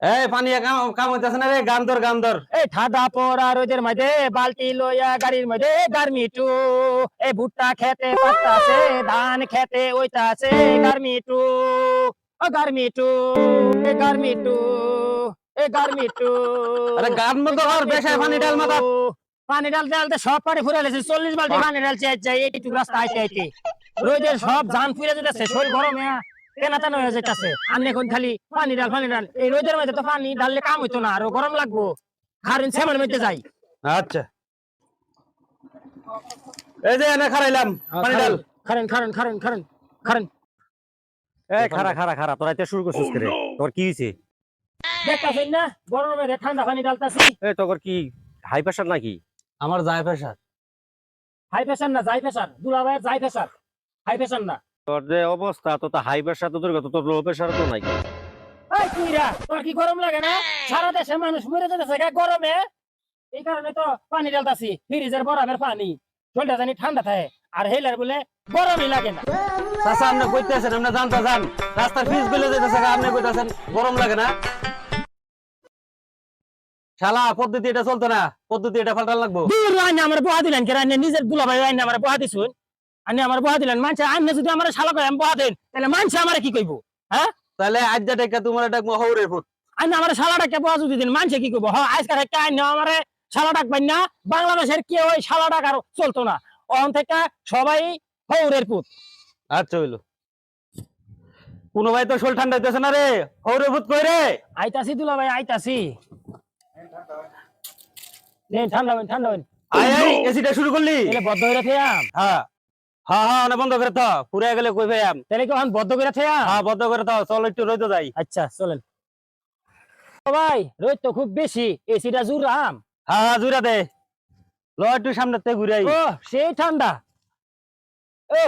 এই পানি কাম কাম হইতাছে না রে? গান ধর গান ধর এই ঠাডা পড়া রোদের মধ্যে বালতি লইয়া গাড়ির মধ্যে গার্মিটু এই ভুট্টা খেতে পারতাছে ধান খেতে ওইতাছে গার্মিটু ও গার্মিটু এ গার্মিটু এ গার্মিটু আরে গান মতো কর বেশায় পানি ডাল মাথা। পানি ডাল ডালতে সব পানি ফুরে গেছে চল্লিশ বালতি পানি ডালছে যাই এইটুকু রাস্তা আইতে আইতে। রোদের সব ধান ফুরে যেতেছে শরীর গরমে হয়ে এখন খালি পানি ডাল পানি ডাল। এই রোদের মধ্যে তো পানি ডাললে কাম হইতো না আরও গরম লাগবো। হারিন সেমার মধ্যে যাই। আচ্ছা। এই যে এনে খারাইলাম পানি ডাল। খারেন খারেন খারেন খারেন খারেন এই খারা খারা খারা তোরা এটা শুরু করছিস করে তোর কি দেখতাছেন না? গরমের ঠান্ডা পানি ডালতাছি। এই তোর কি হাই নাকি? আমার যায় প্রেসার হাই প্রেশার না যাই প্রেশার দুলাভাইয়ের যাই প্রেশার হাই প্রেশার না। তোর যে অবস্থা তো হাই প্রেশার তো দূর কথা, তোর লো প্রেশার তো নাই তোর কি গরম লাগে না? সারা দেশে মানুষ মরে যেতেছে গরমে। এই কারণে তো পানি ডালতাছি ফ্রিজের বরফের পানি। শরীরটা জানি ঠান্ডা থাকে আর হেলার বলে গরমই লাগে না। চাচা আপনি কইতেছেন আপনি জানতে যান রাস্তার ফিস গলে যেতেছে আপনি কইতেছেন গরম লাগে না? শালা পদ্ধতি এটা চলতো না পদ্ধতি এটা পাল্টান লাগবো। আমার বহা দিলেন কে আইনে নিজের দুলাভাই আইনে আমার বহা দিছুন। আইনে আমার বহা দিলেন মানছে আইনে যদি আমার শালা আমি বহা দেন। তাহলে মানছে আমার কি কইবো? তাহলে আজ টাকা তোমার এটা হৌরে ফুট। আইনে আমার শালাটা কে বহা যদি দিন মানছে কি কইবো? হ্যাঁ আজকাল একটা আইনে আমার শালা ডাক পাই না। বাংলাদেশের কেউ ওই শালা ডাক আর চলতো না। অহন থেকে সবাই হৌরের পুত। আচ্ছা হইল। কোনো ভাই তো শোল ঠান্ডা হইতেছে না রে? হৌরে ফুট কই রে? আইতাছি দুলাভাই আইতাছি। নেন ঠান্ডা ঠান্ডা আয় আয় এসিটা শুরু করলি। তাহলে বদ্ধ হইরা থেয়াম হ্যাঁ। হ্যাঁ হ্যাঁ বন্ধ করে তো পুরে গেলে কই ভাই আম? তাহলে কি এখন বদ্ধ করে থেয়াম হ্যাঁ বন্ধ করে তো চল একটু যাই। আচ্ছা চলেন। ও ভাই রোদ তো খুব বেশি এসিটা জুরাম হ্যাঁ হ্যাঁ জুড়া দে। ল একটু সামনে তে ঘুরে ও সেই ঠান্ডা। ও।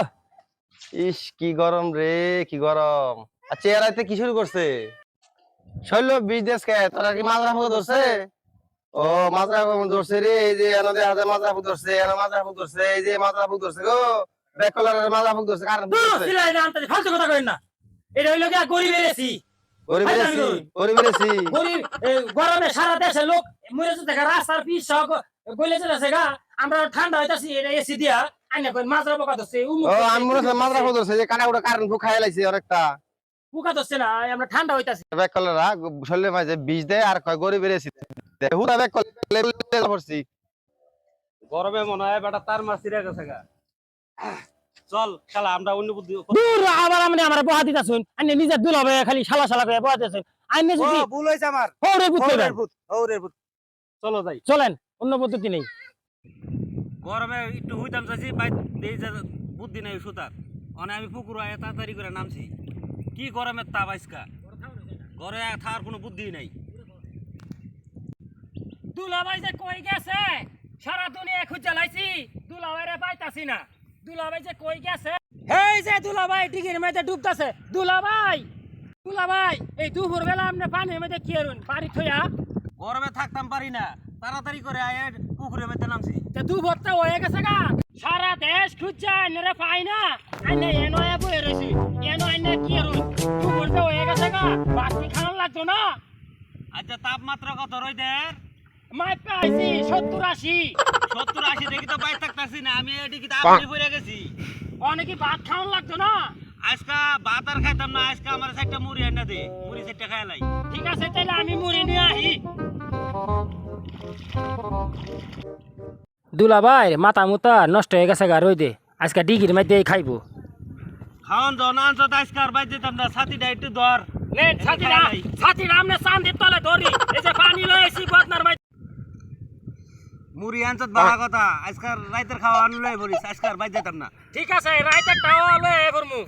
ইস কি গরম রে কি গরম। আর চেহারাতে কি শুরু করছে? শৈল বিজনেস কে? তোরা কি মাজরা ফুক ধরছে? ও ফুক ধরছে রে এই যে এনাদের হাতে মাজরা ফুক ধরছে এনা মাজরা ফুক ধরছে এই যে মাজরা ফুক ধরছে গো। ব্যাক কলারের মাজরা ফুক ধরছে কারণ সিলাই না আনতে ফালতু কথা কইন না। এটা হইল কি গরিবের এসি গরিবের এসি গরিবের এসি গরিব গরমে সারা লোক মরে যেতে রাস্তার পিস সব গলে যেতেছে গা। আমরা ঠান্ডা হইতাছি এটা এসি দিয়া। আইনা কই মাজরা পোকা ধরছে ও আমি মনে হচ্ছে ধরছে। যে কারণ ফুক খাই লাইছে অনেকটা পোকা ধরছে না আমরা ঠান্ডা হইতাছি। ব্যাক কলারা মাঝে দেয় আর কয় এসি হুরা ব্যাক কলার পড়ছি। গরমে মনে হয় বেটা তার মাছ ছিঁড়ে গেছে গা। চল শালা আমরা অন্য বুদ্ধি দূর আবার আমরা আমরা বহা দিতাছুন। আইনে নিজের দুলাবে খালি শালা শালা করে বহা দিতাছুন। আইনে যদি ভুল হয়েছে আমার। হৌরে বুঝতে হৌরের ভূত হৌরের ভূত চলো যাই। চলেন অন্য পদ্ধতি নেই? গরমে একটু হইতাম চাইছি বাই দেই যে বুদ্ধি নাই সুতার। অনে আমি পুকুর আয় তাড়াতাড়ি করে নামছি। কি গরমের তাপ আজকা? ঘরে থাকার কোনো বুদ্ধি নাই। দুলাভাই যে কই গেছে? সারা দুনিয়া খুঁজে লাইছি দুলাভাই রে পাইতাছি না। দুলাভাই যে কই গেছে? এই যে দুলাভাই ডিগির মধ্যে ডুবতাছে। দুলাভাই! দুলাভাই এই দুপুর বেলা আপনি পানির মধ্যে কি করুন? বাড়ি থইয়া? গরমে থাকতাম পারি না। তাড়াতাড়ি করে আয় পুকুরের মধ্যে নামছি। তে দুপুরটা হয়ে গেছে গা। সারা দেশ খুঁজছে আইনে পাই না। আইনে এনো এ বয়ে রয়েছি এনো আইনে কি করুন? দুপুরটা হয়ে গেছে গা। বাকি খাওয়ান লাগতো না? আচ্ছা তাপমাত্রা কত রইদের? মাই পাইছি সত্তর আশি। সত্তর আশি দেখি তো বাইর থাকতেছি না আমি এদিকে আপনি পড়ে গেছি। অনেকে ভাত খাওয়ান লাগতো না? আজকা ভাত আর খাইতাম না আজকে আমার চারটা মুড়ি এনে দে মুড়ি চারটা খাই লাই। ঠিক আছে তাহলে আমি মুড়ি নিয়ে আহি। দুলাভাই মাথা মুতা নষ্ট হয়ে গেছে গা রইদে আজকে ডিগির মধ্যে খাইবো। খাওয়ান জন আনছ আজকে আর বাইর যেতাম না ছাতিটা একটু ধর। নেন ছাতিরা ছাতিরা আমনে চান্দির তলে ধরি। এই যে পানি লয়েছি বদনার মুড়ি আনছ বাড়া কথা আজকাল রাইতের খাওয়া আনলে বলিস আজকে আর বাইর যেতাম না। ঠিক আছে রাইতে টাও লয়ে করমু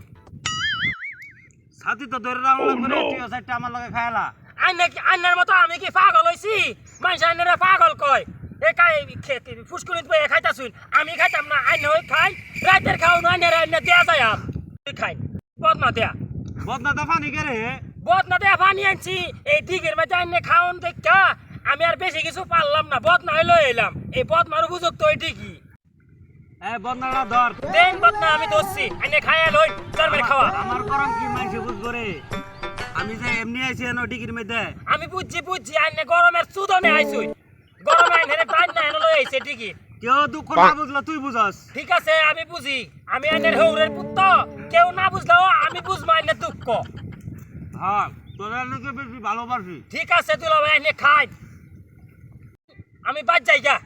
ছাতি তো ধরে রাখলাম লাগবে রে তুই চারটা আমার লগে খাইলা। আইনে কি আইনের মতো আমি কি পাগল হইছি? মানুষ আইনেরা পাগল কয়। এ কাই খেতে ফুসকুনিত বয়ে খাইতাছুন। আমি খাইতাম না আইনে ওই খাই। রাইতের খাও না আইনের আইনে দেয়া যায় তুই খাই। বদনা দেয়া। বদনা দফা নি রে? বদনা দেয়া পানি আনছি। এই দিকের মধ্যে আইনে খাওন দেখা আমি আর বেশি কিছু পারলাম না বদনা হইল এলাম। এই বদনার উপযুক্ত ওই ঠিকই। এ বদনাটা ধর। দেন বদনা আমি ধরছি। আইনে খাইয়া লই চরমের খাওয়া। আমার কি মাইছে বুঝ করে আমি যে এমনি আইছি এনো ডিগির মধ্যে। আমি বুঝছি বুঝছি আইনে গরমের সুদমে আইছুই গরমে আইনে টাইম না এনে লই আইছে কেউ দুঃখ না বুঝলো তুই বুঝস। ঠিক আছে আমি বুঝি। আমি আইনের হৌরের পুত্র। কেউ না বুঝলেও আমি বুঝব আইনের দুঃখ। হ্যাঁ তোরা নাকি বেশি ভালোবাসি। ঠিক আছে তুই আইনে খাই। আমি বাদ যাই গা